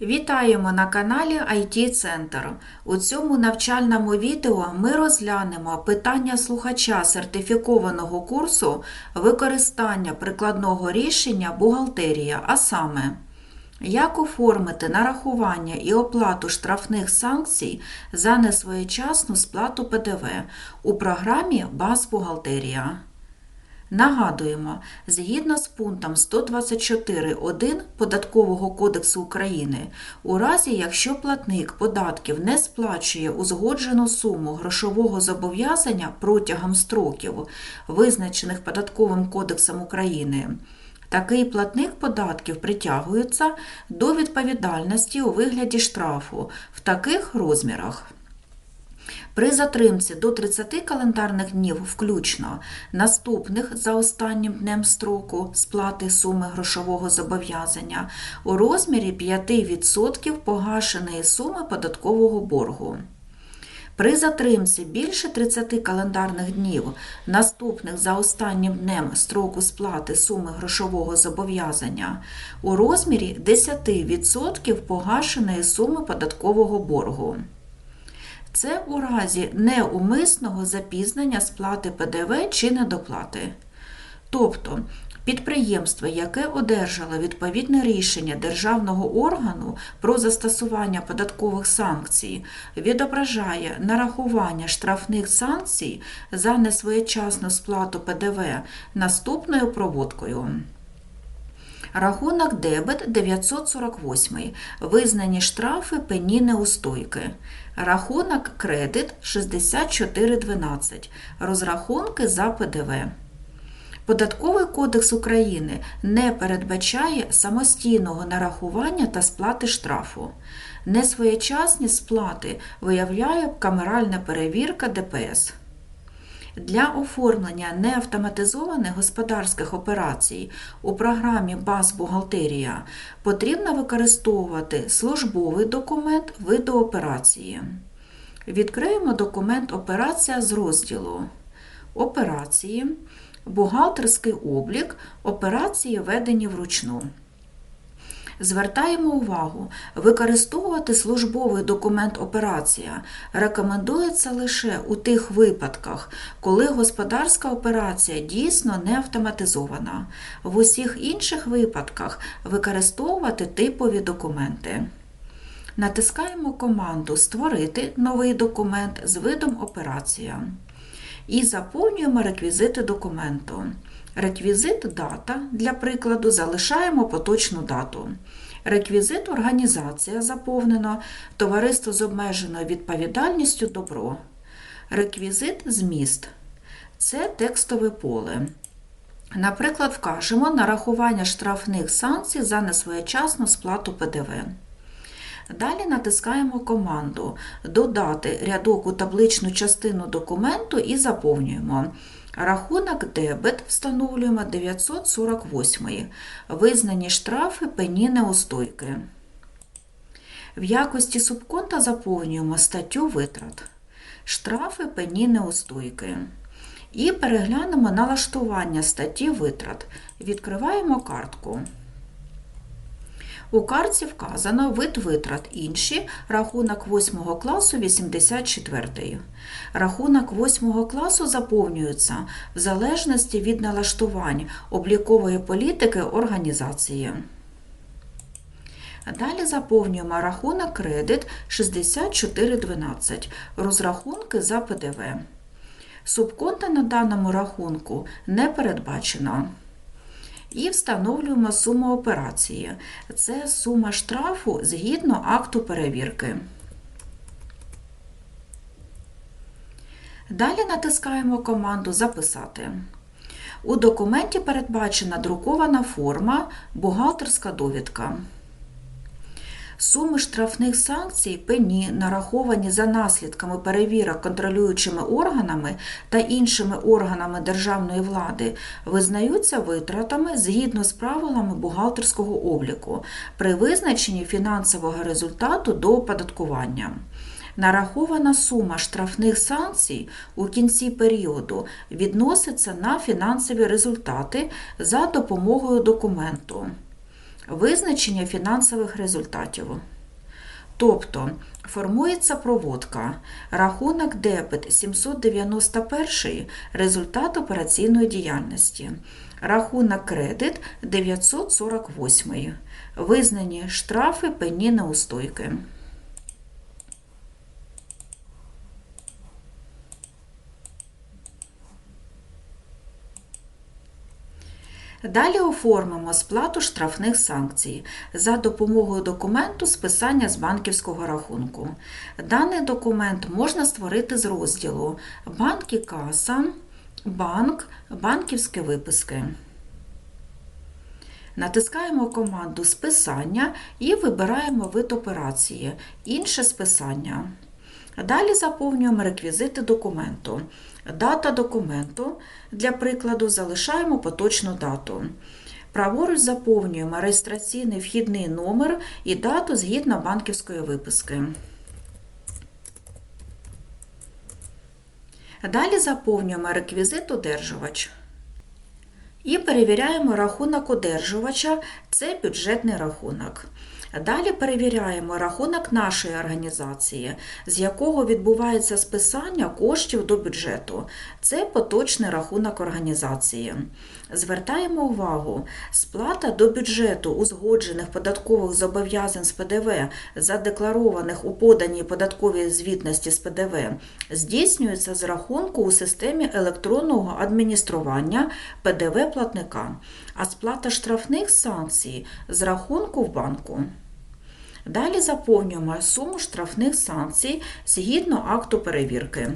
Вітаємо на каналі IT Центр. У цьому навчальному відео ми розглянемо питання слухача сертифікованого курсу використання прикладного рішення бухгалтерія, а саме, як оформити нарахування і оплату штрафних санкцій за несвоєчасну сплату ПДВ у програмі Базбухгалтерія. Нагадуємо, згідно з пунктом 124.1 Податкового кодексу України, у разі якщо платник податків не сплачує узгоджену суму грошового зобов'язання протягом строків, визначених Податковим кодексом України, такий платник податків притягується до відповідальності у вигляді штрафу в таких розмірах. При затримці до 30 календарних днів включно наступних за останнім днем строку сплати суми грошового зобов'язання у розмірі 5% погашеної суми податкового боргу. При затримці більше 30 календарних днів, наступних за останнім днем строку сплати суми грошового зобов'язання у розмірі 10% погашеної суми податкового боргу. Це у разі неумисного запізнення сплати ПДВ чи недоплати. Тобто підприємство, яке одержало відповідне рішення державного органу про застосування податкових санкцій, відображає нарахування штрафних санкцій за несвоєчасну сплату ПДВ наступною проводкою. Рахунок дебет 948. Визнані штрафи пені неустойки. Рахунок кредит 6412. Розрахунки за ПДВ. Податковий кодекс України не передбачає самостійного нарахування та сплати штрафу. Несвоєчасні сплати виявляє камеральна перевірка ДПС. Для оформлення неавтоматизованих господарських операцій у програмі Базбухгалтерія потрібно використовувати службовий документ виду операції. Відкриємо документ Операція з розділу Операції, бухгалтерський облік, операції введені вручну. Звертаємо увагу, використовувати службовий документ операція рекомендується лише у тих випадках, коли господарська операція дійсно не автоматизована. В усіх інших випадках використовувати типові документи. Натискаємо команду Створити новий документ з видом операція і заповнюємо реквізити документу. Реквізит дата, для прикладу, залишаємо поточну дату. Реквізит організація заповнено, товариство з обмеженою відповідальністю добро. Реквізит зміст це текстове поле. Наприклад, вкажемо нарахування штрафних санкцій за несвоєчасну сплату ПДВ. Далі натискаємо команду Додати рядок у табличну частину документу і заповнюємо. Рахунок дебет встановлюємо 948. Визнані штрафи пені неустойки. В якості субконта заповнюємо статтю витрат. Штрафи пені неустойки. І переглянемо налаштування статті витрат. Відкриваємо картку. У картці вказано вид витрат інші, рахунок 8 класу 84. Рахунок 8 класу заповнюється в залежності від налаштувань облікової політики організації. Далі заповнюємо рахунок кредит 6412, розрахунки за ПДВ. Субконта на даному рахунку не передбачено. І встановлюємо суму операції. Це сума штрафу згідно акту перевірки. Далі натискаємо команду Записати. У документі передбачена друкована форма бухгалтерська довідка. Суми штрафних санкцій пені, нараховані за наслідками перевірок контролюючими органами та іншими органами державної влади, визнаються витратами згідно з правилами бухгалтерського обліку при визначенні фінансового результату до оподаткування. Нарахована сума штрафних санкцій у кінці періоду відноситься на фінансові результати за допомогою документу. Визначення фінансових результатів. Тобто формується проводка. Рахунок дебет 791 результат операційної діяльності. Рахунок кредит 948. Визнані штрафи пені неустойки. Далі оформимо сплату штрафних санкцій за допомогою документу списання з банківського рахунку. Даний документ можна створити з розділу Банк і каса, банк, банківські виписки. Натискаємо команду Списання і вибираємо вид операції Інше списання. Далі заповнюємо реквізити документу. Дата документу. Для прикладу, залишаємо поточну дату. Праворуч заповнюємо реєстраційний вхідний номер і дату згідно банківської виписки. Далі заповнюємо реквізит одержувач. І перевіряємо рахунок одержувача це бюджетний рахунок. Далі перевіряємо рахунок нашої організації, з якого відбувається списання коштів до бюджету. Це поточний рахунок організації. Звертаємо увагу, сплата до бюджету узгоджених податкових зобов'язань з ПДВ, задекларованих у поданій податковій звітності з ПДВ, здійснюється з рахунку у системі електронного адміністрування ПДВ платника, а сплата штрафних санкцій з рахунку в банку. Далі заповнюємо суму штрафних санкцій згідно акту перевірки.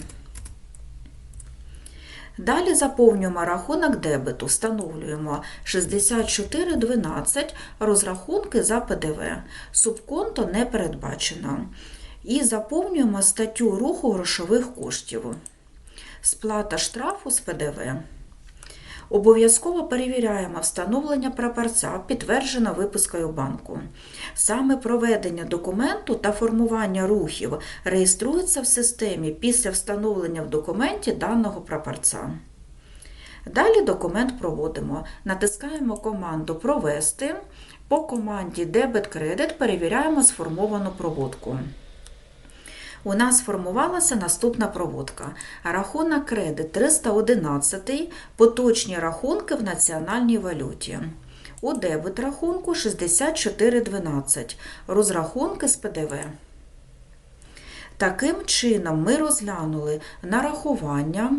Далі заповнюємо рахунок дебету, встановлюємо 6412 розрахунки за ПДВ. Субконто не передбачено. І заповнюємо статтю руху грошових коштів. Сплата штрафу з ПДВ. Обов'язково перевіряємо встановлення прапорця, підтверджено випискою банку. Саме проведення документу та формування рухів реєструється в системі після встановлення в документі даного прапорця. Далі документ проводимо. Натискаємо команду Провести. По команді Дебет-кредит перевіряємо сформовану проводку. У нас сформувалася наступна проводка. Рахунок кредит 311, поточні рахунки в національній валюті. У дебет рахунку 6412, розрахунки з ПДВ. Таким чином ми розглянули нарахування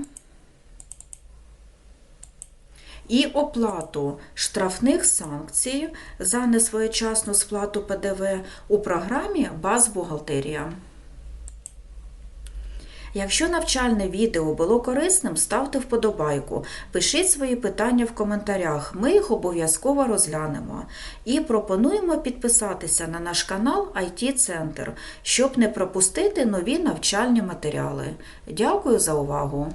і оплату штрафних санкцій за несвоєчасну сплату ПДВ у програмі Базбухгалтерія. Якщо навчальне відео було корисним, ставте вподобайку, пишіть свої питання в коментарях, ми їх обов'язково розглянемо. І пропонуємо підписатися на наш канал IT Центр, щоб не пропустити нові навчальні матеріали. Дякую за увагу!